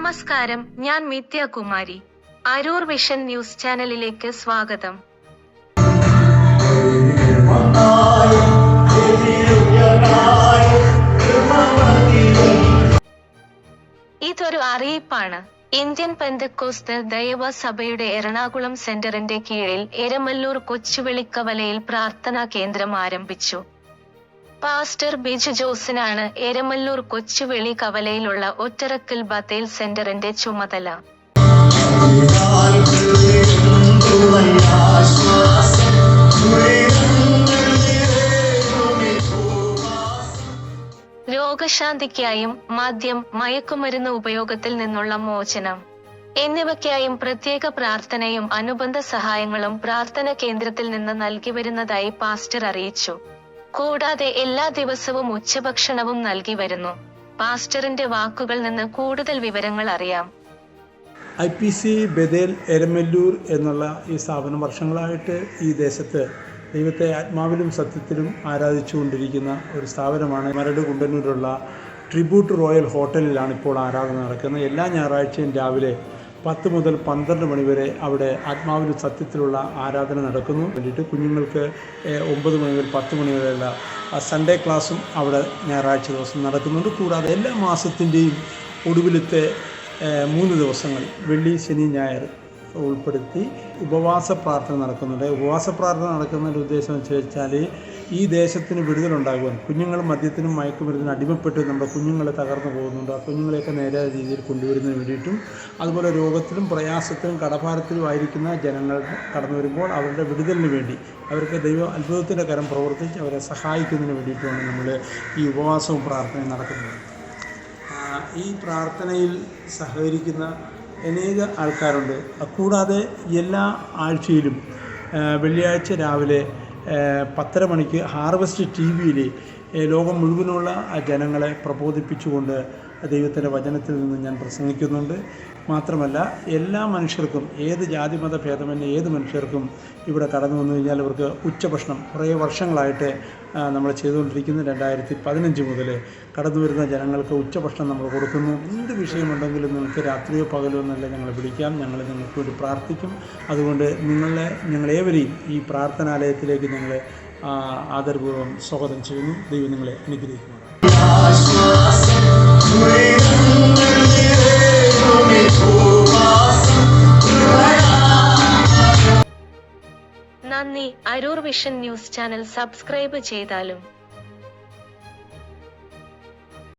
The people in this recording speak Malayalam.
നമസ്കാരം ഞാൻ മിത്യ കുമാരി അരൂർ വിഷൻ ന്യൂസ് ചാനലിലേക്ക് സ്വാഗതം. ഇതൊരു അറിയിപ്പാണ്. ഇന്ത്യൻ പെന്തക്കോസ്ത് ദൈവ സഭയുടെ എറണാകുളം സെന്ററിന്റെ കീഴിൽ എരമല്ലൂർ കൊച്ചുവെളിക്കവലയിൽ പ്രാർത്ഥനാ കേന്ദ്രം ആരംഭിച്ചു. പാസ്റ്റർ ബിജു ജോസിനാണ് എരമല്ലൂർ കൊച്ചുവെളി കവലയിലുള്ള ഒറ്ററക്കൽ ബത്തേൽ സെന്ററിന്റെ ചുമതല. രോഗശാന്തിക്കായും മദ്യം മയക്കുമരുന്ന് ഉപയോഗത്തിൽ നിന്നുള്ള മോചനം. എന്നിവയ്ക്കായും പ്രത്യേക പ്രാർത്ഥനയും അനുബന്ധ സഹായങ്ങളും പ്രാർത്ഥന കേന്ദ്രത്തിൽ നിന്ന് നൽകി വരുന്നതായി പാസ്റ്റർ അറിയിച്ചു. കൂടാതെ എല്ലാ ദിവസവും ഉച്ചഭക്ഷണവും നൽകി വരുന്നു. പാസ്റ്ററിന്റെ വാക്കുകൾ നിന്ന് കൂടുതൽ വിവരങ്ങൾ അറിയാം. I P C Bethel Eramallur എന്നുള്ള ഈ സ്ഥാപനം വർഷങ്ങളായിട്ട് ഈ ദേശത്ത് ദൈവത്തെ ആത്മാവിലും സത്യത്തിലും ആരാധിച്ചുകൊണ്ടിരിക്കുന്ന ഒരു സ്ഥാപനമാണ്. മരട് കുണ്ടന്നൂരുള്ള ട്രിബ്യൂട്ട് റോയൽ ഹോട്ടലിലാണ് ഇപ്പോൾ ആരാധന നടക്കുന്നത്. എല്ലാ ഞായറാഴ്ചയും രാവിലെ പത്ത് മുതൽ പന്ത്രണ്ട് മണിവരെ അവിടെ ആത്മാവിന് സത്യത്തിലുള്ള ആരാധന നടക്കുന്നു. വേണ്ടിയിട്ട് കുഞ്ഞുങ്ങൾക്ക് ഒമ്പത് മണി മുതൽ പത്ത് മണി വരെയുള്ള സൺഡേ ക്ലാസ്സും അവിടെ ഞായറാഴ്ച ദിവസം നടക്കുന്നുണ്ട്. കൂടാതെ എല്ലാ മാസത്തിന്റെയും ഒടുവിലത്തെ മൂന്ന് ദിവസങ്ങൾ വെള്ളി ശനി ഞായർ ഉൾപ്പെടുത്തി ഉപവാസ പ്രാർത്ഥന നടക്കുന്നുണ്ട്. ഉപവാസ പ്രാർത്ഥന നടക്കുന്നതിന്റെ ഉദ്ദേശം എന്ന് വെച്ചാൽ ഈ ദേശത്തിന് വിടുതലുണ്ടാകുവാൻ കുഞ്ഞുങ്ങൾ മദ്യത്തിനും മയക്കുമരുന്നിനും അടിമപ്പെട്ട് നമ്മുടെ കുഞ്ഞുങ്ങൾ തകർന്നു പോകുന്നുണ്ട്. ആ കുഞ്ഞുങ്ങളെയൊക്കെ നേരായ രീതിയിൽ കൊണ്ടുവരുന്നതിന് വേണ്ടിയിട്ടും അതുപോലെ രോഗത്തിലും പ്രയാസത്തിലും കടഭാരത്തിലും ആയിരിക്കുന്ന ജനങ്ങൾ കടന്നു വരുമ്പോൾ അവരുടെ വിടുതലിന് വേണ്ടി അവർക്ക് ദൈവ അത്ഭുതത്തിന്റെ കരം പ്രവർത്തിച്ച് അവരെ സഹായിക്കുന്നതിന് വേണ്ടിയിട്ടുമാണ് നമ്മൾ ഈ ഉപവാസവും പ്രാർത്ഥനയും നടക്കുന്നത്. ഈ പ്രാർത്ഥനയിൽ സഹകരിക്കുന്ന അനേക ആൾക്കാരുണ്ട്. കൂടാതെ എല്ലാ ആഴ്ചയിലും വെള്ളിയാഴ്ച രാവിലെ പത്തര മണിക്ക് ഹാർവെസ്റ്റ് ടി വിയിൽ ലോകം മുഴുവനുള്ള ജനങ്ങളെ പ്രബോധിപ്പിച്ചുകൊണ്ട് ദൈവത്തിന്റെ വചനത്തിൽ നിന്ന് ഞാൻ പ്രസംഗിക്കുന്നുണ്ട്. മാത്രമല്ല എല്ലാ മനുഷ്യർക്കും ഏത് ജാതിമത ഭേദമന്യേ ഏത് മനുഷ്യർക്കും ഇവിടെ കടന്നു വന്നു കഴിഞ്ഞാൽ അവർക്ക് ഉച്ചഭക്ഷണം കുറേ വർഷങ്ങളായിട്ട് നമ്മൾ ചെയ്തുകൊണ്ടിരിക്കുന്നു. രണ്ടായിരത്തി പതിനഞ്ച് മുതൽ കടന്നു വരുന്ന ജനങ്ങൾക്ക് ഉച്ചഭക്ഷണം നമ്മൾ കൊടുക്കുന്നു. എന്ത് വിഷയമുണ്ടെങ്കിലും നിങ്ങൾക്ക് രാത്രിയോ പകലോ എന്നല്ല ഞങ്ങളെ വിളിക്കാം. ഞങ്ങൾ നിങ്ങൾക്ക് വേണ്ടി പ്രാർത്ഥിക്കും. അതുകൊണ്ട് നിങ്ങളെ ഞങ്ങളേവരെയും ഈ പ്രാർത്ഥനാലയത്തിലേക്ക് ഞങ്ങളെ ആദരപൂർവം സ്വാഗതം ചെയ്യുന്നു. ദൈവം നിങ്ങളെ അനുഗ്രഹിക്കുന്നു Aroor vision news channel subscribe ചെയ്താലും